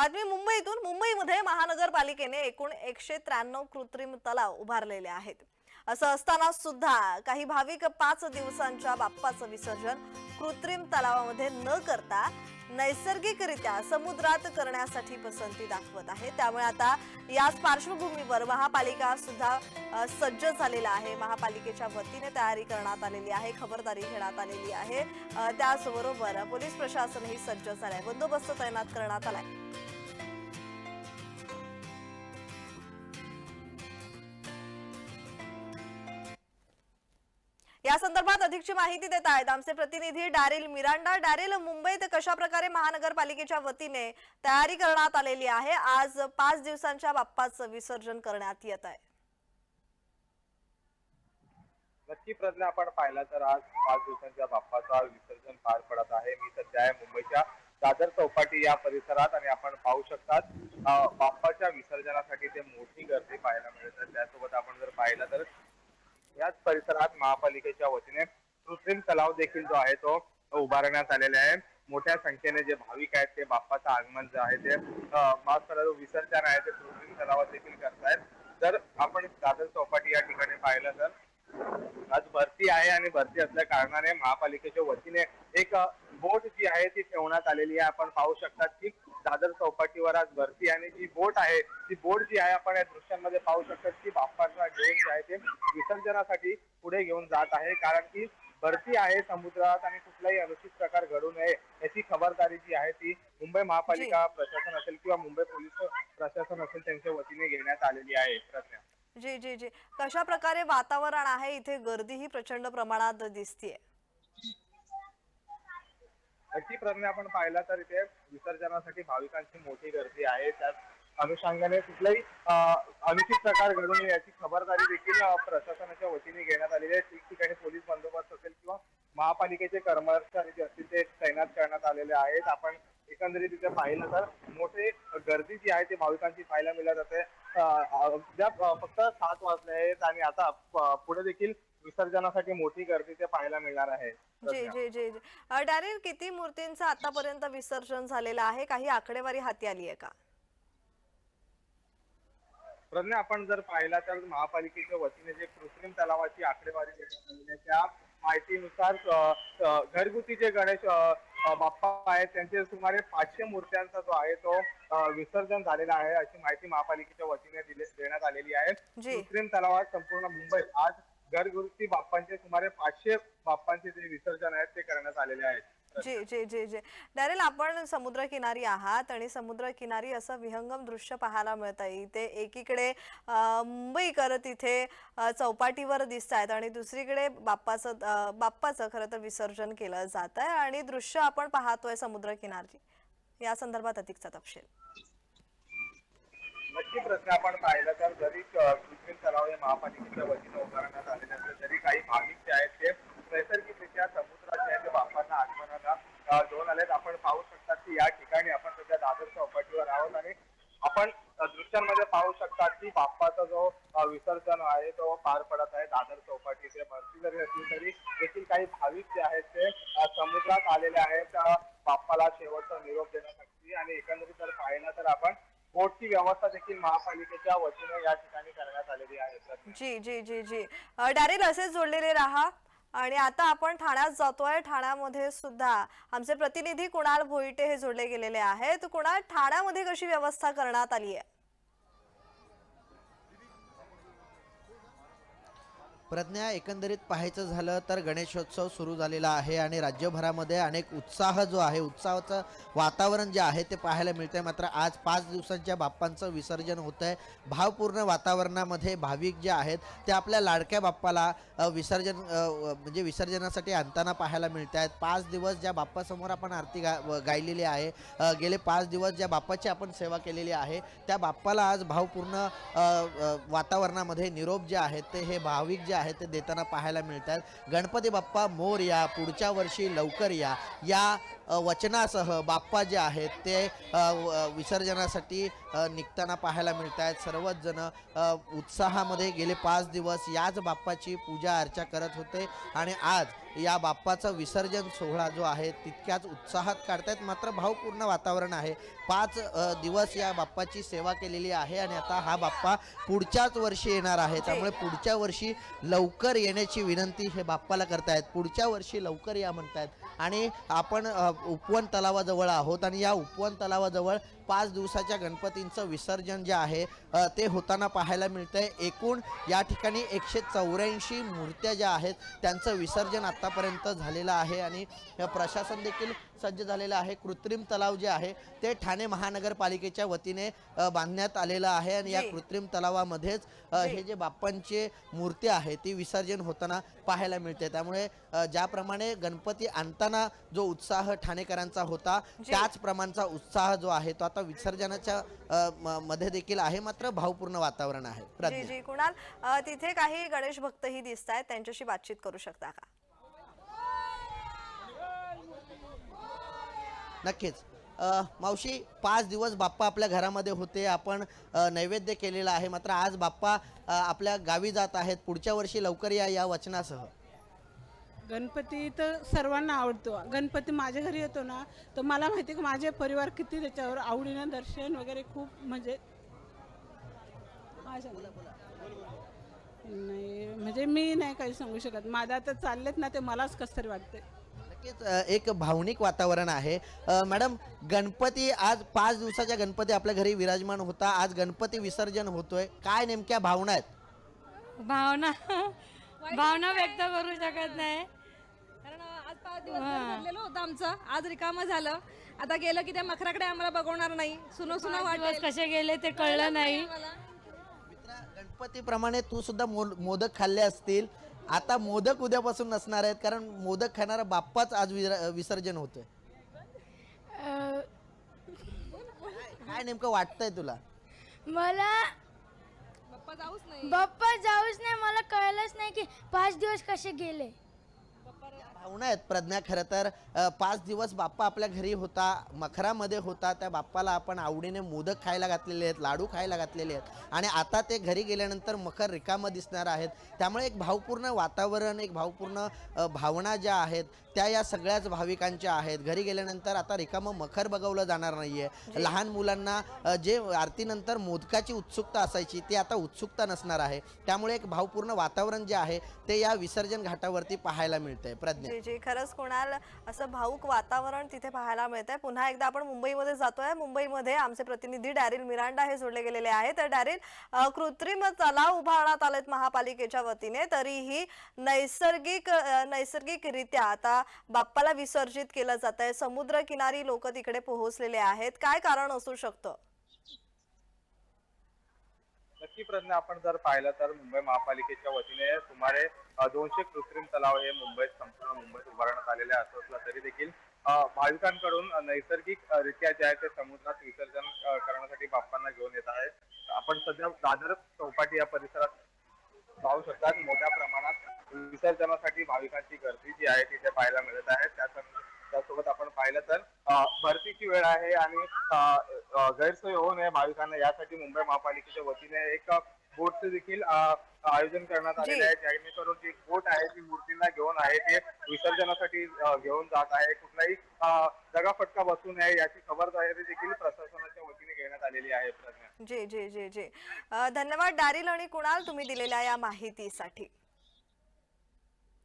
बातमी मुंबईतून मुंबईमध्ये महानगरपालिकेने एकूण एकशे त्र्याण्णव कृत्रिम तलाव उभारलेले आहेत. असं असताना सुद्धा काही भाविक पाच दिवसांच्या बाप्पाचं विसर्जन कृत्रिम तलावामध्ये न करता नैसर्गिकरित्या समुद्रात करण्यासाठी पसंती दाखवत आहे. त्यामुळे आता याच पार्श्वभूमीवर महापालिका सुद्धा सज्ज झालेला आहे. महापालिकेच्या वतीने तयारी करण्यात आलेली आहे खबरदारी घेण्यात आलेली आहे. त्याचबरोबर पोलीस प्रशासनही सज्ज झालं आहे बंदोबस्त तैनात करण्यात आलाय. या संदर्भात अधिकची माहिती देत आहेत. आमचे प्रतिनिधी डॅरिल मिरांडा. डॅरिल मुंबईत कशा प्रकारे महानगरपालिकेच्या वतीने तयारी करण्यात आलेली आहे? आज पाच दिवसांच्या बाप्पाचं विसर्जन करण्यात येत आहे. नक्की प्रज्ञा आपण पाहिला तर आज पाच दिवसांच्या बाप्पाचा विसर्जन पार पडत आहे. मी सध्या आहे मुंबईच्या दादर चौपाटी या परिसरात आणि आपण पाहू शकतात बाप्पाच्या विसर्जनासाठी ते मोठी गर्दी पाहायला मिळत त्यासोबत आपण जर पाहिलं तर याच परिसरात महापालिकेच्या वतीने कृत्रिम तलाव देखील जो आहे तो उभारण्यात आलेला आहे. मोठ्या संख्येने जे भाविक आहेत ते बाप्पाचं आगमन जे आहे ते अं, जो विसर्जन आहे ते कृत्रिम तलावात देखील करतायत. जर आपण दादर चौपाटी या ठिकाणी पाहिलं तर आज भरती आहे आणि भरती असल्या कारणाने महापालिकेच्या वतीने एक बोट जी आहे ती ठेवण्यात आलेली आहे. आपण पाहू शकतात की दादर चौपाटीवर आज भरती आणि जी बोट आहे ती बोट जी आहे आपण या दृश्यांमध्ये पाहू शकतात की बाप्पाचा घेऊन जे आहे ते विसर्जनासाठी पुढे घेऊन जात आहे. कारण की भरती आहे समुद्रात आणि कुठलाही अनुचित प्रकार घडू नये याची खबरदारी जी आहे ती मुंबई महापालिका प्रशासन असेल किंवा मुंबई पोलीस प्रशासन असेल त्यांच्या वतीने घेण्यात आलेली आहे. प्रज्ञा. जी जी जी. कशा प्रकारे वातावरण आहे इथे गर्दीही प्रचंड प्रमाणात दिसतीये. अगदी प्रज्ञा आपण पाहिला तर इथे विसर्जनासाठी भाविकांची मोठी गर्दी आहे. त्याच अनुषंगाने कुठलाही अनुचित प्रकार घडू नये याची खबरदारी देखील प्रशासनाच्या वतीने घेण्यात आलेली आहे. ठिकठिकाणी पोलीस बंदोबस्त असेल किंवा महापालिकेचे कर्मचारी जे असतील ते तैनात करण्यात आलेले आहेत. आपण एकंदरीत तिथे पाहिलं तर मोठे गर्दी जी आहे ती भाविकांची पाहायला मिळत जाते फक्त सात वाजले आहेत आणि आता पुढे देखील विसर्जनासाठी मोठी गर्दी ते पाहायला मिळणार आहे. जी जी जी जी. डॅरिल किती मूर्तींचं आतापर्यंत विसर्जन झालेलं आहे? काही आकडेवारी हाती आली आहे का? प्रज्ञा आपण जर पाहिला तर महापालिकेच्या वतीने जे कृत्रिम तलावाची आकडेवारी त्या माहितीनुसार घरगुती जे गणेश बाप्पा आहेत त्यांचे सुमारे पाचशे मूर्त्यांचा जो आहे तो विसर्जन झालेला आहे अशी माहिती महापालिकेच्या वतीने देण्यात आलेली आहे. जी. कृत्रिम तलावात संपूर्ण मुंबईत आज घरगुती बाप्पांचे सुमारे पाचशे बाप्पांचे जे विसर्जन आहेत ते करण्यात आलेले आहेत. जी जी जी जी. डॅरेल आपण समुद्रकिनारी आहात आणि समुद्रकिनारी असं विहंगम दृश्य पाहायला मिळतं. इथे एकीकडे मुंबईकर तिथे चौपाटीवर दिसत आहेत आणि दुसरीकडे बाप्पाचं बाप्पाचं खरं तर विसर्जन केलं जात आहे आणि दृश्य आपण पाहतोय समुद्रकिनारी या संदर्भात अधिकचा तपशील. नक्की प्रश्न आपण पाहिलं तर जरी तलाव हे महापालिकेच्या वतीनं उभारण्यात आलेले असले तरी काही भाविक जे आहेत ते नैसर्गिकरित्या समुद्रात जे आहे ते बाप्पांना आगमनाला अ, घेऊन आलेत. आपण पाहू शकतात की या ठिकाणी आपण सध्या दादर चौपाटीवर आहोत आणि आपण दृश्यांमध्ये पाहू शकतात की बाप्पाचा जो विसर्जन आहे तो पार पडत आहे दादर चौपाटी ते भरती जरी असली तरी देखील काही भाविक जे आहेत ते समुद्रात आलेले आहेत. बाप्पाला शेवटचा निरोप देण्यासाठी आणि एकंदरीत जर पाहिलं तर आपण बोटची व्यवस्था देखील महापालिकेच्या वतीने या ठिकाणी करण्यात आलेली आहे. जी जी जी जी. डायरेक्ट डॅरेल असेच जोडलेले राहा. आणि आता आपण ठाण्यात जातोय. ठाण्यामध्ये सुद्धा आमचे प्रतिनिधी कुणाल भोईटे हे जोडले गेलेले आहेत. कुणाल ठाण्यामध्ये कशी व्यवस्था करण्यात आली आहे? प्रज्ञा एकंदरीत पाहायचं झालं तर गणेशोत्सव सुरू झालेला आहे आणि राज्यभरामध्ये अनेक उत्साह जो आहे उत्साहाचं वातावरण जे आहे ते पाहायला मिळतंय. मात्र आज पाच दिवसांच्या बाप्पांचं विसर्जन होतं आहे भावपूर्ण वातावरणामध्ये भाविक जे आहेत ते आपल्या लाडक्या बाप्पाला विसर्जन म्हणजे विसर्जनासाठी आणताना पाहायला मिळत आहेत पाच दिवस ज्या बाप्पासमोर आपण आरती गा गायलेली आहे गेले पाच दिवस ज्या बाप्पाची आपण सेवा केलेली आहे त्या बाप्पाला आज भावपूर्ण वातावरणामध्ये निरोप जे आहेत ते हे भाविक जे आहेत ते देताना पाहायला मिळत आहेत गणपती बाप्पा मोर या पुढच्या वर्षी लवकर या. या वचनासह बाप्पा जे आहेत ते विसर्जनासाठी निघताना पाहायला मिळत आहेत सर्वच जण उत्साहामध्ये गेले पाच दिवस. याच बाप्पाची पूजा अर्चा करत होते. आणि आज या बाप्पाचं विसर्जन सोहळा जो आहे तितक्याच उत्साहात काढतायत. मात्र भावपूर्ण वातावरण आहे. पाच दिवस या बाप्पाची सेवा केलेली आहे आणि आता हा बाप्पा पुढच्याच वर्षी येणार आहे. त्यामुळे पुढच्या वर्षी लवकर येण्याची विनंती हे बाप्पाला करतायत. पुढच्या वर्षी लवकर या म्हणतायत. आणि आपण उपवन तलावाजवळ आहोत आणि या उपवन तलावाजवळ पाच दिवसाच्या गणपतींचं विसर्जन जे आहे ते होताना पाहायला मिळतंय एकूण या ठिकाणी एकशे चौऱ्याऐंशी मूर्त्या ज्या आहेत त्यांचं विसर्जन आत्तापर्यंत झालेलं आहे आणि प्रशासन देखील सज्ज झालेलं आहे कृत्रिम तलाव जे आहे ते ठाणे महानगरपालिकेच्या वतीने बांधण्यात आलेलं आहे आणि या. कृत्रिम तलावामध्येच. हे जे बाप्पांचे मूर्ती आहे ती विसर्जन होताना पाहायला मिळते त्यामुळे ज्याप्रमाणे गणपती आणताना जो उत्साह ठाणेकरांचा होता. त्याच प्रमाणचा उत्साह जो आहे तो आता विसर्जनाच्या मध्ये देखील आहे मात्र भावपूर्ण वातावरण आहे. जी प्रज्ञा. जी. कुणाल तिथे काही गणेश भक्तही दिसत आहेत त्यांच्याशी बातचीत करू शकता का? नक्कीच. मावशी पाच दिवस बाप्पा आपल्या घरामध्ये होते आपण नैवेद्य केलेला आहे मात्र आज बाप्पा आपल्या गावी जात आहेत पुढच्या वर्षी लवकर या या वचनासह. गणपती तर सर्वांना आवडतो. गणपती माझ्या घरी येतो ना तर मला माहिती की माझे परिवार किती त्याच्यावर आवडीनं दर्शन वगैरे खूप म्हणजे. नाही म्हणजे मी नाही काही सांगू शकत. माझा आता चाललेत ना ते मलाच कसं तरी वाटते नक्कीच एक भावनिक वातावरण आहे. मॅडम गणपती आज पाच दिवसाच्या गणपती आपल्या घरी विराजमान होता. आज गणपती विसर्जन होतोय. काय नेमक्या भावना आहेत? भावना भावना व्यक्त करू शकत नाही. भरलेलं होतं आमचं. आज रिकामं झालं. आता गेलं की त्या मखराकडे आम्हाला बघवणार नाही. सुनो सुना दिवस वाटेल. कसे गेले ते कळलं नाही. मित्रा गणपतीप्रमाणे तू सुद्धा मोदक खाल्ले असतील. आता मोदक उद्यापासून नसणार आहेत कारण मोदक खाणारा बाप्पाच आज विरा- विसर्जन होतोय. अ, काय नेमकं वाटतंय तुला? मला पप्पा जाऊच नाही. बाप्पा जाऊच नाही मला कळलंच नाही की पाच दिवस कसे गेले. भावना आहेत प्रज्ञा. खरं तर पाच दिवस बाप्पा आपल्या घरी होता मखरामध्ये होता. त्या बाप्पाला आपण आवडीने मोदक खायला घातलेले आहेत लाडू खायला घातलेले आहेत. आणि आता ते घरी गेल्यानंतर मखर रिकामं दिसणार आहेत. त्यामुळे एक भावपूर्ण वातावरण एक भावपूर्ण भावना ज्या आहेत त्या या सगळ्याच भाविकांच्या आहेत. घरी गेल्यानंतर आता रिकामं मखर बघवलं जाणार नाहीये. लहान मुलांना जे आरतीनंतर मोदकाची उत्सुकता असायची ती आता उत्सुकता नसणार आहे. त्यामुळे एक भावपूर्ण वातावरण जे आहे ते या विसर्जन घाटावरती पाहायला मिळतंय. प्रज्ञा. जी जी. खरंच कुणाल असं भाऊक वातावरण तिथे पाहायला मिळतंय. पुन्हा एकदा आपण मुंबईमध्ये जातोय. मुंबईमध्ये आमचे प्रतिनिधी डॅरिल मिरांडा हे जोडले गेलेले आहेत. तर डॅरिल कृत्रिम तलाव उभारण्यात आलेत महापालिकेच्या वतीने. तरीही नैसर्गिक नैसर्गिकरित्या आता बाप्पाला विसर्जित केलं जात आहे समुद्र किनारी लोक तिकडे पोहोचलेले आहेत. काय कारण असू शकतं? नक्की प्रश्न आपण जर पाहिलं तर मुंबई महापालिकेच्या वतीने सुमारे दोनशे कृत्रिम तलाव हे मुंबईत संपूर्ण मुंबईत उभारण्यात आलेले असं असलं तरी देखील भाविकांकडून नैसर्गिक रित्या जे आहे ते समुद्रात विसर्जन करण्यासाठी बाप्पांना घेऊन येत आहे आपण सध्या दादर चौपाटी या परिसरात पाहू शकतात मोठ्या प्रमाणात विसर्जनासाठी भाविकांची गर्दी जी आहे तिथे पाहायला मिळत आहे. त्यासं- त्यासोबत आपण पाहिलं तर भरतीची वेळ आहे आणि गैरसोय होऊ नये भाविकांना. यासाठी मुंबई महापालिकेच्या वतीने एक बोटचे देखील आयोजन करण्यात आलेले. आहे जेणेकरून जी बोट आहे ती मूर्तींना घेऊन आहे ते विसर्जनासाठी घेऊन जात आहे. कुठलाही दगाफटका बसू नये याची खबरदारी देखील प्रशासनाच्या वतीने घेण्यात आलेली आहे. जी जी जी जी. धन्यवाद. डॅरिल आणि कुणाल तुम्ही दिलेल्या या माहितीसाठी.